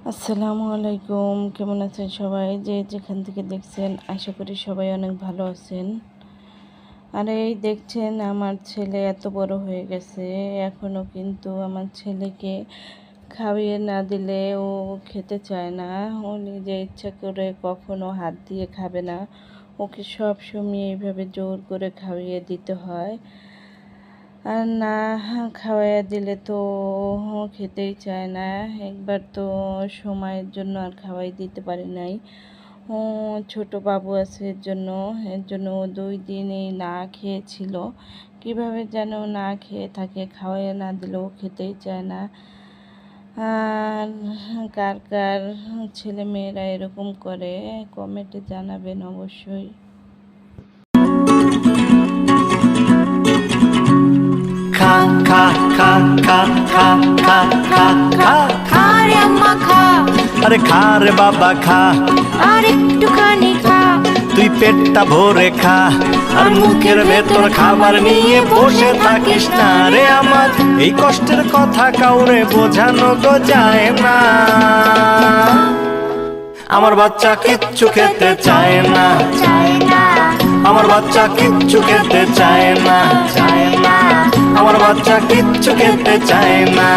আসসালামু আলাইকুম। কেমন আছেন সবাই? যে যেখান থেকে দেখছেন, আশা করি সবাই অনেক ভালো আছেন। আর এই দেখছেন, আমার ছেলে এত বড় হয়ে গেছে। এখনও কিন্তু আমার ছেলেকে খাইয়ে না দিলে ও খেতে চায় না। ও নিজে ইচ্ছা করে কখনো হাত দিয়ে খাবে না। ওকে সব সময় এইভাবে জোর করে খাইয়ে দিতে হয়। আর না, খাওয়াইয়া দিলে তো খেতেই চায় না। একবার তো সময়ের জন্য আর খাওয়াই দিতে পারি নাই। ছোট বাবু আছে এর জন্য এর জন্য দুই দিনই না খেয়েছিল। কীভাবে যেন না খেয়ে থাকে, খাওয়াইয়া না দিলেও খেতেই চায় না। আর কার কার ছেলে মেয়েরা এরকম করে, কমেন্টে জানাবেন অবশ্যই। খা খা খা খা খা খা খা রে আম্মা খা আরে খা রে বাবা খা আর একটুখানি খা তুই পেটটা ভরে খা আর মুখের ভেতর খাবার নিয়ে বসে থাকিস না রে আমার এই কষ্টের কথা কাউরে বোঝানো তো যায় না আমার বাচ্চা কিচ্ছু খেতে চায় না আমার বাচ্চা কিচ্ছু খেতে চায় না বাচ্চা কিচ্ছু খেতে চায় না।